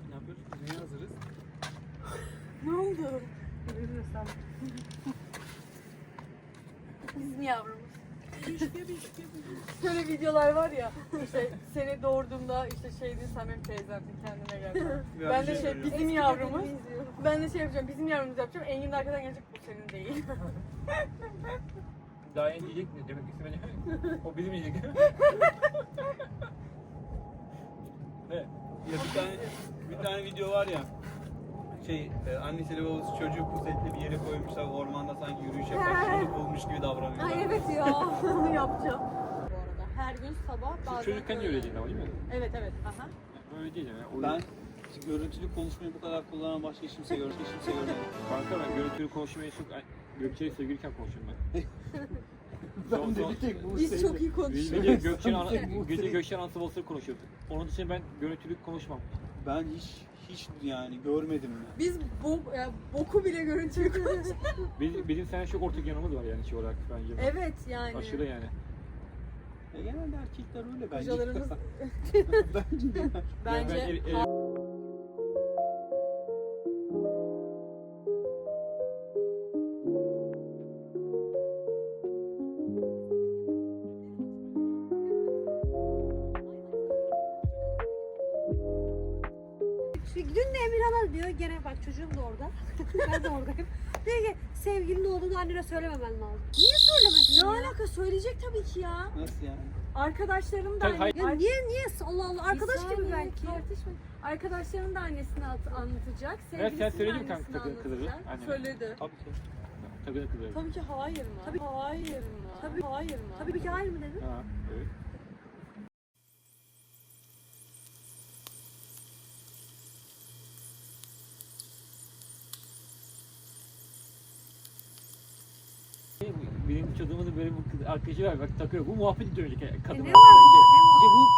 Ne yapıyoruz? Biz neye hazırız? Ne oldu? Bizim yavrumuz. Şöyle videolar var ya işte seni doğurduğumda işte şeydi sen benim teyzemdin kendine gel. Ya ben bir de şey şey bizim yavrumuz. Ben de şey yapacağım bizim yavrumuz yapacağım. Engin de arkadan gelecek bu senin değil. Daha yeni diyecek mi? Demek istemedi. o bizim yiyecek. ne? Ya bir tane bir tane video var ya. Şey, e, annesiyle babası çocuğu pusetli bir yere koymuşlar. Ormanda sanki yürüyüş yapar. Çocuk olmuş gibi davranıyorlar. Ay evet ya onu yapacağım. Bu arada her gün sabah bazen Çocukken de öyle. değil ama değil mi? Evet evet. Aha. Öyle değil yani. Ben görüntülü konuşmayı bu kadar kullanan başka hiç kimse görmedim. Hiç kimse görmedim. Kanka ben görüntülü konuşmayı çok Gökçe'yle sevgiliyken konuşuyorum ben. Ben de bir tek bu Biz çok iyi konuşuyoruz. gece Gökçe'nin ana, gece Gökçe'nin anası babası konuşuyorduk. Onun dışında ben görüntülü konuşmam. Ben hiç hiç yani görmedim ya. Biz bo yani boku bile görüntülü konuşuyoruz. Bizim, bizim seninle çok ortak yanımız var yani şey olarak bence. evet yani. Aşırı yani. E, genelde erkekler öyle bence. Kocalarımız bence de. bence Yani dün de Emirhan'a diyor gene bak çocuğum da orada. ben de oradayım. Diyor ki sevgilin olduğunu annene söylememen lazım. Niye söylemesin ne alaka söyleyecek tabii ki ya. Nasıl yani? Arkadaşlarım da Tabii, anne- hayır. Ya niye niye Allah Allah arkadaş Bir gibi saniye, belki. tartışmayın. Arkadaşlarım da annesine at- anlatacak. sen Sevgilisinin söyledin kanka takı- kızı? anlatacak. Annene. Söyledi. Tabii ki. Takıda kızarım. Tabii ki hayır mı? Tabii. Hayır mı? Tabii. Hayır mı? Tabii ki hayır mı dedin? Ha, evet. Çocuğumuzun böyle bir kız arkadaşı var bak takıyor. Bu muhabbet dönecek yani kadın E ne var? İşte bu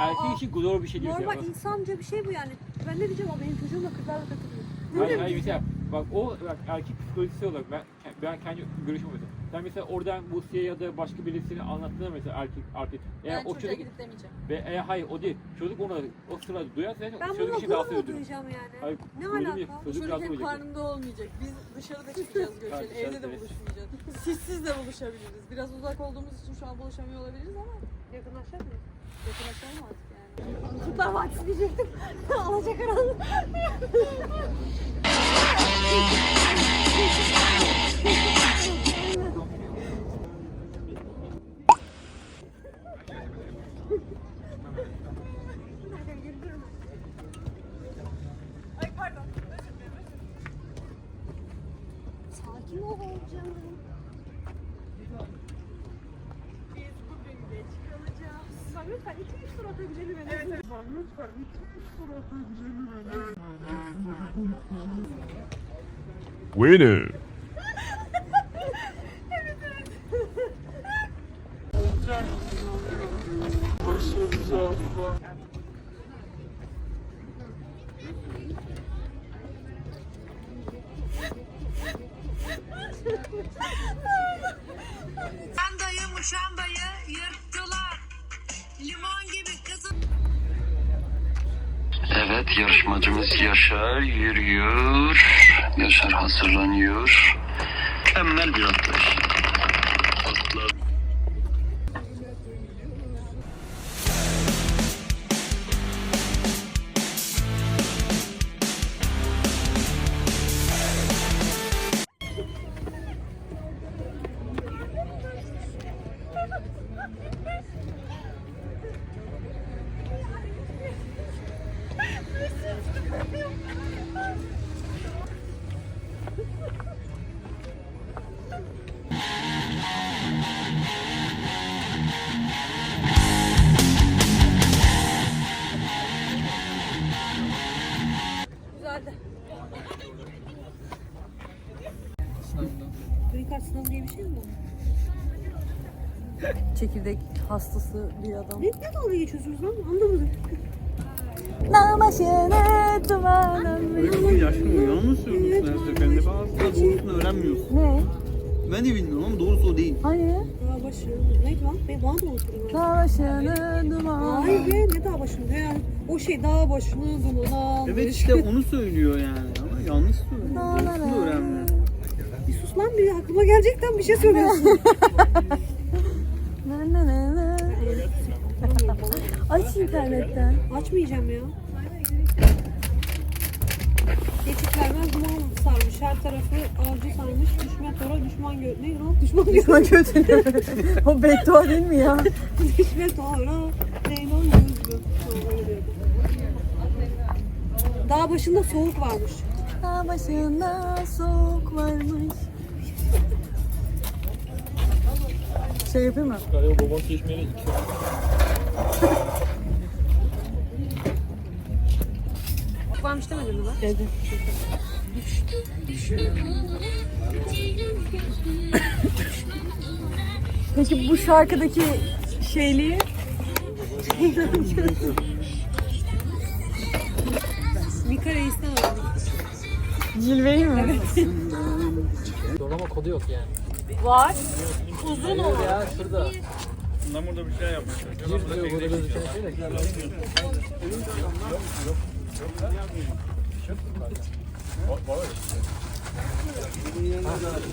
erkek için gurur bir şey diyor. Normal ya. insanca bir şey bu yani. Ben ne diyeceğim o benim çocuğumla kızlarla takılıyor. Hayır hayır mesela bak o bak erkek psikolojisi olarak ben ben kendi görüşüm mesela. Sen mesela oradan Buse'ye ya da başka birisini anlattığında mesela erkek erkek eğer Ben o çocuğa çocuk gidip demeyeceğim. ve eğer hayır o değil çocuk onu o sırada duyarsa Ben çocuk bunu için rahatsız ediyor. duyacağım yani. Hayır, Ne alaka? Çocuk çocuk hep karnında olmayacak. Biz dışarıda çıkacağız. Tartışacağız Evde de buluşmayacağız. Sizsiz de buluşabiliriz. Biraz uzak olduğumuz için şu an buluşamıyor olabiliriz ama Yakınlaşacak mıyız? yakınlaşalım artık yani. Kurtlar Vadisi diyecektim. Alacakaranlık. lütfen iki üç tur atabilelim en Evet, azından. evet. Winner. Yarışmacımız Yaşar yürüyor. Yaşar hazırlanıyor. Mükemmel bir atlayış. Hastası bir adam. Ne, ne dalga geçiyorsunuz lan? Anlamadım. Dağ başına dumanım. Öyle bir yaşlı uyanır mısın her seferinde? Bazı doğrusunu öğrenmiyorsun. Ne? Ben de bilmiyorum ama doğrusu o değil. Hayır. Dağ başını. Neydi lan? Ben bana da unuttum. ya. Dağ başını duman. Hayır be ne dağ başını ya. O şey dağ başını duman almış. Evet işte onu söylüyor yani ama yanlış söylüyor. Da önemli. Bir sus lan bir aklıma gelecekten bir şey söylüyorsun. Aç internetten. Açmayacağım ya. Geçit vermez duman sarmış. Her tarafı avcı sarmış. Düşman tora düşman gö... Ne lan? Düşman gö... Düşman kötü. o beddua değil mi ya? düşman tora. Ne lan? Yüzlü. Öyle diyordu. Dağ başında soğuk varmış. Dağ başında soğuk varmış. Şey yapayım mı? Galiba babam geçmeyeli iki Varmış demedin mi lan? Dedi. Peki bu şarkıdaki şeyliği Mika Reis'ten öğrendim. cilveyi mi? Zorlama kodu yok yani. Var. Uzun o. Ya şurada. Bundan burada bir şey yapmışlar. Gir diyor burada gözüken şey.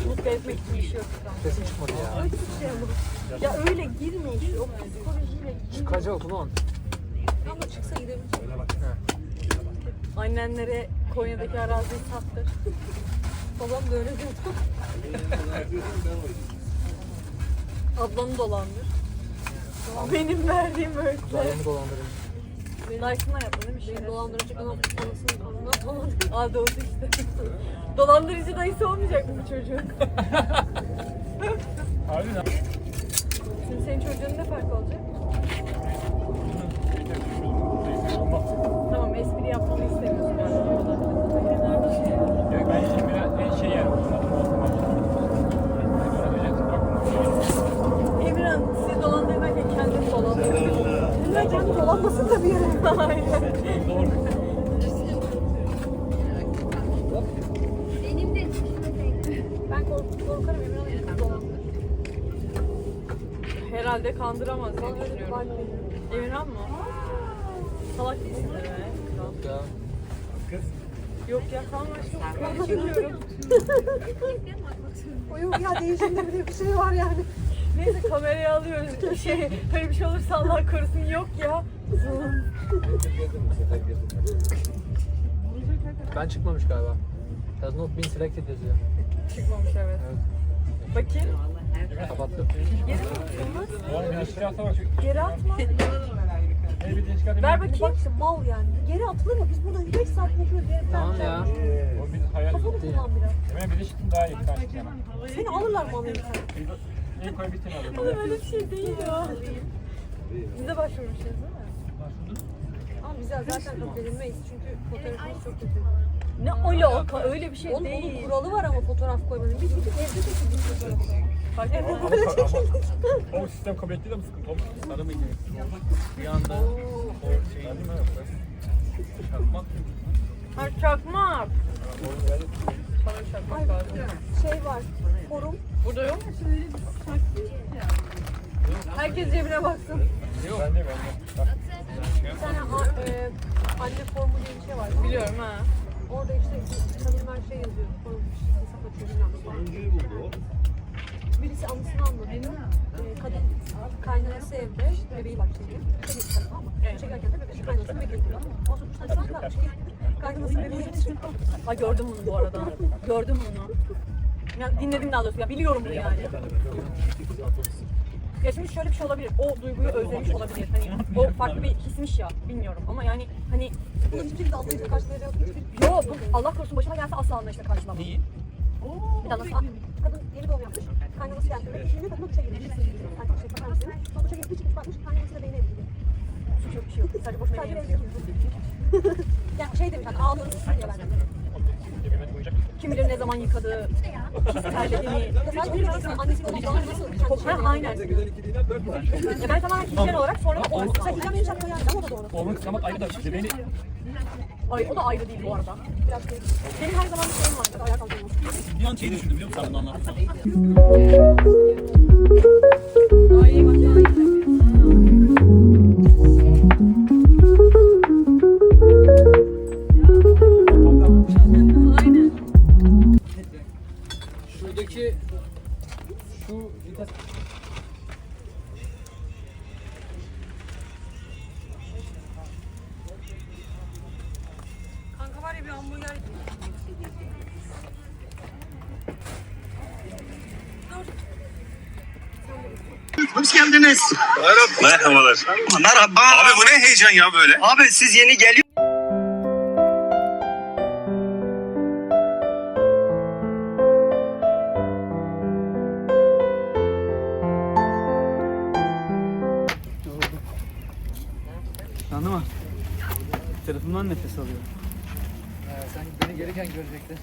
Mutlu etmek için bir şey yok. Sesin çıkmadı ya. Ya öyle girmiş. O psikolojiyle Çıkacak ulan. Ama çıksa gidelim. Annenlere Konya'daki araziyi sattır. Babam da öyle diyordu. Ablanı dolandır. Benim verdiğim öğütler. Zalimi dolandırın. Dyson'a yaptın değil mi? Beni Şeref? dolandırıcı anasını dolandırdı. Aa doğru işte. Dolandırıcı dayısı olmayacak mı bu çocuğun? Harbiden. Şimdi senin çocuğun ne fark olacak? Tamam espri yapmamı istemiyorsun galiba. Yok ben şimdi biraz en şey yani. Emirhan sizi dolandırırken kendini dolandırıyor. Ben kendi dolanmasın yere. Aynen. Ben kork korkarım Emre. Herhalde kandıramaz diye düşünüyorum. Emirhan mı? Salak mısın be? Yok ya. Yok ya kalma aşkım. Konuşuyorum. O yok ya değişimde bir de bir şey var yani. Neyse kameraya alıyoruz. Şey, böyle bir şey olursa Allah korusun yok ya. Ben çıkmamış galiba. Has not been selected yazıyor. Çıkmamış evet. Bakayım. Kapattım. Şey atma bak. Geri atma. Ne bir çıkartayım. Ver Bak bakayım. işte mal yani. Geri atılır mı? Biz burada 5 saat konuşuyoruz. Geri Tamam ya. O bir hayal. Kafanı kullan biraz. Hemen bir daha iyi Seni alırlar mı Amerika'ya? İlk koy bir tane aldım. Oğlum öyle bir şey değil ya. Biz de başvurmuşuz değil mi? Ama biz zaten kabul edilmeyiz çünkü fotoğrafımız çok kötü. Ne alaka öyle bir şey Oğlum onun değil. kuralı var ama fotoğraf koymanın. Biz gidip evde çekildik fotoğrafı. Fark etmez. O sistem kabul etti de mi sıkıntı olmuş? Sarı mı gibi? Bir anda o şey çakmak Ha çakmak. Şey var, forum. Burada yok mu? Herkes cebine baksın. Yok. Ben de ben de. Bir tane a- e, anne formu diye bir şey var. Biliyorum ha. Orada işte kadınlar şey yazıyor. Forum hesap açıyor bilmem ne falan. Birisi anısını anlatıyor. Ee, kadın kaynanası evde, bebeği var şimdi. Bebeği mı? Çekerken de bebeği kaynanasını bekliyor. O kaynanasını bebeği gördüm bunu bu arada. Gördüm bunu. Ya dinledim daha doğrusu. Ya biliyorum bunu yani. Ya şimdi şöyle bir şey olabilir. O duyguyu özlemiş olabilir. Hani o farklı bir hismiş ya. Bilmiyorum ama yani hani Bunu hiçbir şekilde anlayıcı karşıları yok. Hiçbir Yo bu Allah korusun başıma gelse asla anlayışla karşılamam. Neyi? Bir tane nasıl? Kadın yeni doğum yapmış. Kaynanası geldi. Şimdi kadın uçağa girmiş. Erkek şey bakar mısın? Sonra uçağa girmiş. Çıkmış bakmış. Kaynanası da beyni evliydi. Suç yok bir şey yok. Sadece beni beyni yapıyor. Yani şey demiş hani ağlıyorum susun diye bence. Kim bilir ne zaman yıkadı, terlediğini. Sadece bir insan annesi bağlı nasıl? Ha aynen. Ya ben tamamen kişisel olarak sonra onu Sen İlhan benim şapka yani. Ama o da doğru. Oğlum kısamak ayrı da bebeğini Ay o da ayrı değil bu arada. Biraz şey. Benim her zaman bir şeyim vardı. Ayağa kalkılmaz. Bir an şey düşündüm biliyor musun? Bunu anlattın. Daha iyi bak daha geldiniz. Merhabalar. Merhaba. Abi bu ne heyecan ya böyle? Abi siz yeni geliyor. Anladın mı? Tarafından nefes alıyorum. Ee, sen beni gelirken görecektin.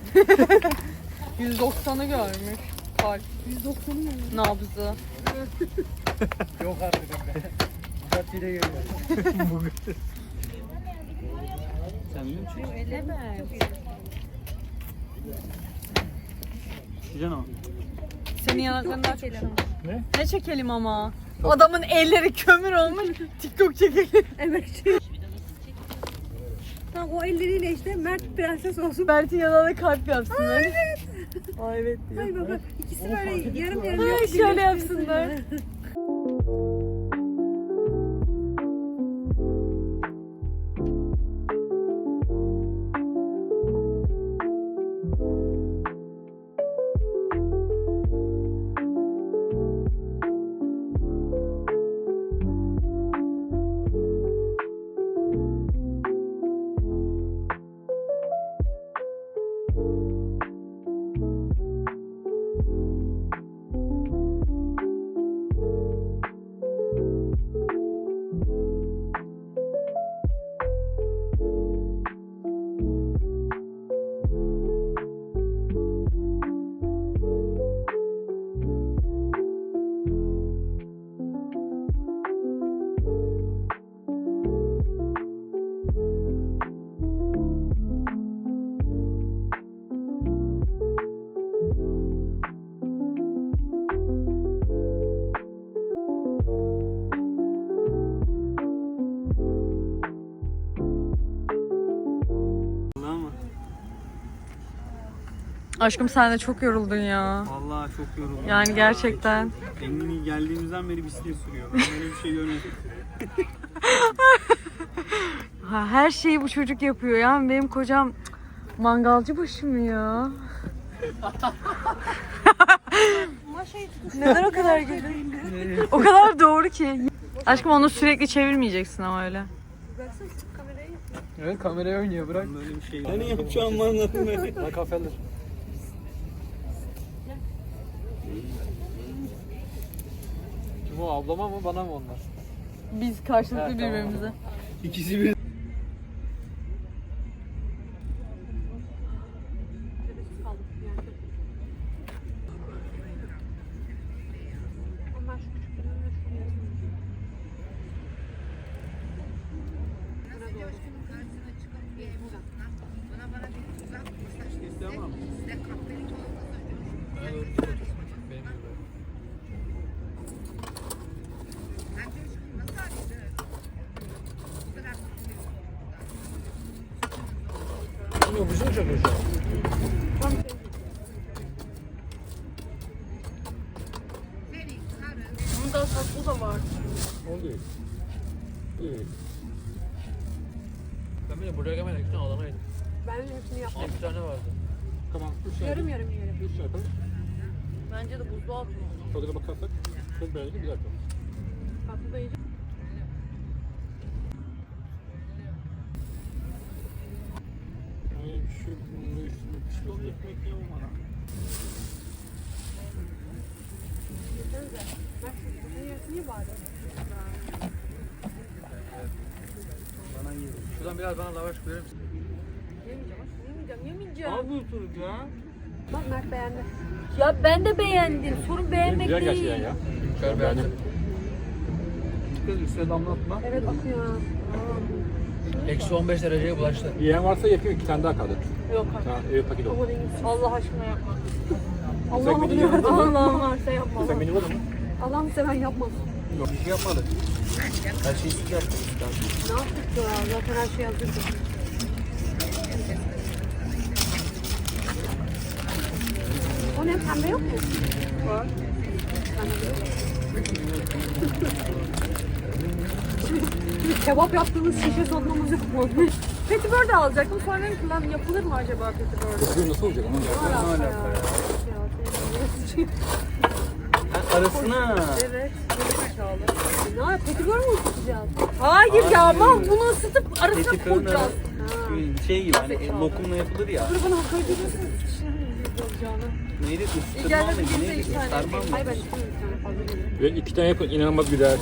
190'ı görmüş. Kalp. 190'ı mı? Nabzı. Yok artık be. Bu caddeyle geliyor. Sen biliyor musun? Sıcan ama. Senin yanaklarından çekelim. Ne? Ne çekelim ama? Adamın elleri kömür olmuş. TikTok çekelim. Emekçi. Tamam o elleriyle işte Mert prenses olsun. Mert'in yanına kalp yapsın böyle. Aa evet diyor. Hayır baba ikisi böyle yarım yarım Ay, yapsın. şöyle yapsınlar. Aşkım sen de çok yoruldun ya. Vallahi çok yoruldum. Yani gerçekten. Engin geldiğimizden beri bisiklet sürüyor. Ben böyle bir şey görmedim. Ha, her şeyi bu çocuk yapıyor ya. Benim kocam mangalcı başı mı ya? Neden o kadar güldün? o kadar doğru ki. Aşkım onu sürekli çevirmeyeceksin ama öyle. Evet kameraya oynuyor bırak. Böyle bir şey. Ne yapacağım bana ne? Bak Kim o ablama mı bana mı onlar? Biz karşılıklı Evet, tamam. birbirimize. İkisi bir. Bu şey çakıyor şu an. Bunun daha tatlı da var. O değil. İyi. Ben bile buraya gelmeden iki tane Adana yedim. Ben hepsini yaptım. Altı tane vardı. Tamam. Üç tane. Yarım yarım yiyelim. Üç tane. Bence de buzluğa atma. Tadına bakarsak çok beğendim. Bir dakika. Tatlı da yiyeceğim. Ekmek yiyorum bana. Yiyelim. Şuradan biraz bana lavaş verir misin? Yemeyeceğim. Yemeyeceğim. Yemeyeceğim. Ne yapıyorsunuz ya? Bak Mert beğendi. Ya ben de beğendim. Sorun beğenmek Güzel değil. gerçekten ya. Şöyle beğendim. Dikkat üstüne damlatma. Evet akıyor. Eksi 15 dereceye bulaştı. Yiyen varsa yakıyor iki tane daha kaldı. Yok tane ev paketi oldu. Allah aşkına yapma. Allah'ım beni mı? Allah'ım varsa yapma. Sen beni var mı? Allah'ını seven yapmaz. Yok bir şey yapmadık. Her şeyi siz yaptınız. Ne yaptık ya? Zaten her şey hazırdı. O ne? Pembe yok mu? Var. Kebap yaptığımız şişe sokmamız yok mu? Petibör de alacaktım. Sonra dedim ki ben yapılır mı acaba petibör? Bu nasıl olacak ama? Ne alaka ya? Ha, arasına. Evet. Geri zekalı. Ne yap? Petibör mü ısıtacağız? Hayır ya aman bunu ısıtıp arasına Petibörün koyacağız. arası- Şey gibi hani e, lokumla yapılır ya. Dur bana hakaret ediyorsun. Neydi? Isıtma mıydı? hadi Neydi? tane. Mı? Hayır ben istemiyorum bir tane fazla geliyor. Ve iki tane yapın inanılmaz güzel.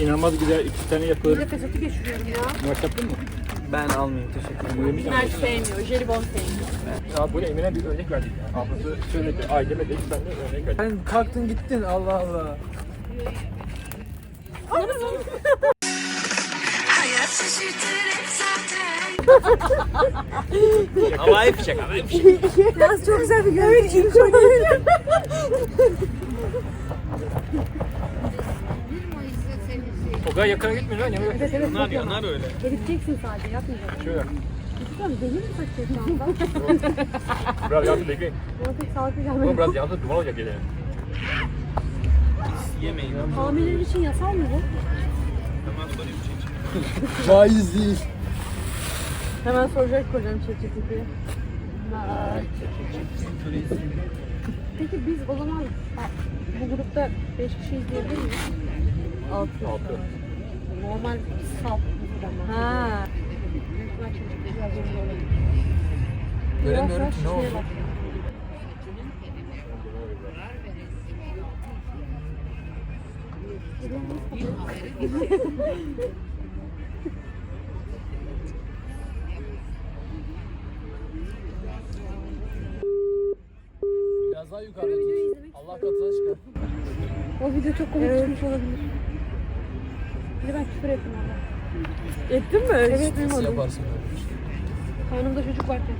İnanılmaz güzel iki tane Bir de fesatı geçiriyorum ya. Maç yaptın mı? Ben almayayım teşekkür ederim. Bu Mert sevmiyor. Jelibon sevmiyor. Ya böyle Emine bir örnek verdik. ya. Ablası söyledi, aileme dedi, ben de örnek verdim. Sen kalktın gittin Allah Allah. Hayat şaşırtır zaten. Havai fişek havai fişek. Yalnız çok güzel bir görüntü. Evet, çok iyi. O kadar yakına gitmiyor lan. Yanına Evet evet. Onlar çok yanar yanar. öyle. Eriteceksin sadece yapmayacaksın. Şöyle. Lütfen deli mi saçıyor şu anda? Biraz yandı bekleyin. Bana pek sağlıklı Oğlum gelmedi. biraz yandı duman olacak gene. Yemeyin. Hamileler için yasal mı bu? Hemen sorayım çek. Caiz değil. Hemen soracak kocam ChatGPT'ye. Peki biz o zaman bu grupta 5 kişi izleyebilir miyiz? 6. Altı. Normal salt ama. Ha. Göremiyorum ki ne oldu. Biraz daha yukarıda tut. Allah katına çıkar. O video çok komik çıkmış olabilir. Bir küfür ettim orada. Ettin mi? Evet Nasıl duymadım. yaparsın böyle? Karnımda çocuk varken.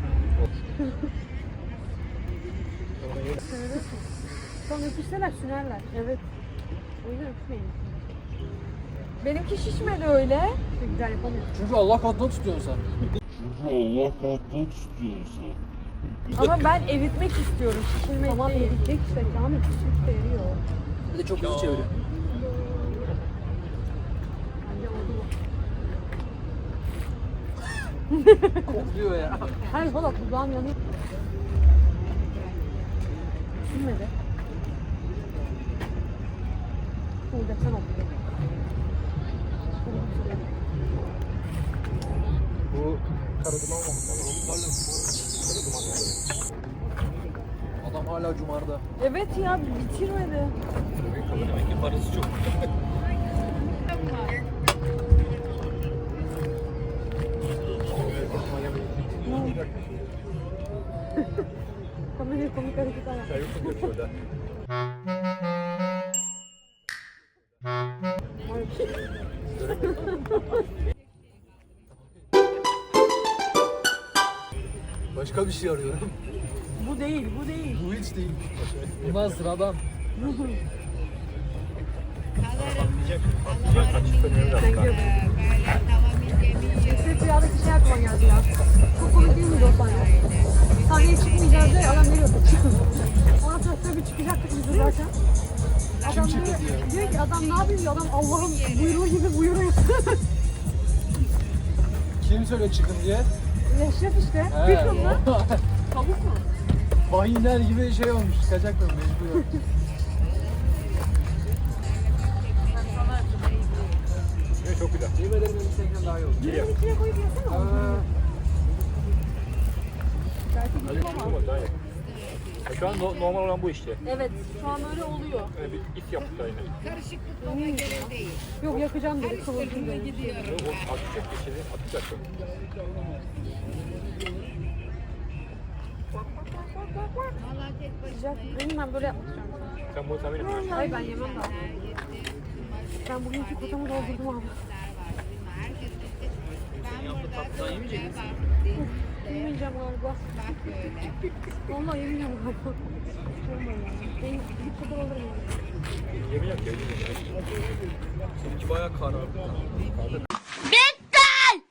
Sonra öpüşseler sünerler. Evet. O yüzden öpüşmeyin. Benimki şişmedi öyle. Güzel yapamıyorum. Çünkü Allah katına tutuyorsun sen. Ama ben eritmek istiyorum. Şişirmek Tamam değil. eritecek işte. Kamil küçük de eriyor. Bir de çok hızlı çeviriyor. Bence oldu bu. Kokluyor ya. Hayır valla kulağım yanıyor. Silmedi. Olacak sen okudun. Bu kara duman olmamış. Adam hala cumarda. Evet ya bitirmedi. Demek ki parası çok. Komik komik şurada. Başka bir şey arıyorum. Bu değil, bu değil. Bu hiç değil. Bunlar sıradan. Esret Rüya'daki şey aklıma komik değil miydi o sahne? Sahneye çıkmayacağız diye adam veriyordu. Ondan sonra tabii çıkacaktık biz de zaten. Adam diyor, diyor ki adam ne yapıyor diyor. Adam Allah'ın buyruğu gibi buyuruyor. Kim söyle çıkın diye? Eşref işte. He, o- Tavuk mu? Vahiyler gibi şey olmuş. Kaçaklar mecbur. Çok güzel. Yemin ederim seninkinden daha iyi oldu. Geliyor. İçine koyup yesene Şu an no- normal olan bu işte. Evet, şu an öyle oluyor. Yani bir it yaptık da yine. Yok yakacağım dedi. Kıvırcım dedi. O atacak geçeni atacak. Sıcak. Benim ben böyle yapmayacağım. Sen bunu tahmin etmiyorsun. Hayır ben yemem daha. Ben bugünkü kotamı doldurdum abi. Senin yaptığın tatlıdan yemeyecek misin? Yemeyeceğim galiba. Vallahi yemeyeceğim galiba. Ben bir kadar alırım. Yemin yok ya. Seninki bayağı karardı.